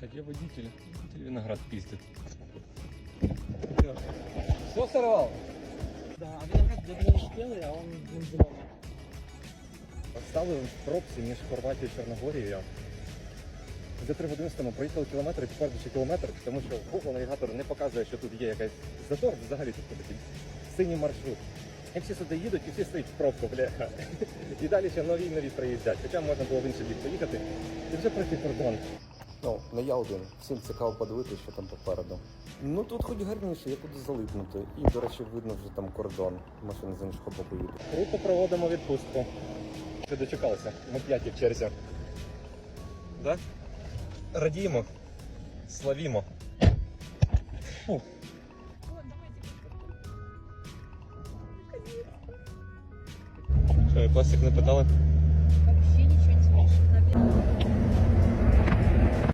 Где водитель? Водитель виноград пиздит. Все сорвал? Да, а виноград давно спелый, а он не зеленый. Стали в пробці між Хорватією і Чорногорією. За три години тому проїхали кілометр і підтвердивши кілометр, тому що Google навігатор не показує, що тут є якась затор, взагалі тут такий синій маршрут. І всі сюди їдуть, і всі стоять в пробку, бляха. І далі ще нові нові приїздять. Хоча можна було в інший бік поїхати і вже пройти кордон. Ну, не я один. Всім цікаво подивитися, що там попереду. Ну тут хоч гарніше, є куди залипнути. І, до речі, видно вже там кордон. Машини з іншого боку їдуть. Круто проводимо відпустку. Ти дочекалися, ми п'яті в черзі. Да? Радіємо, славімо. Фу. Що, і пластик не питали? Не слышно.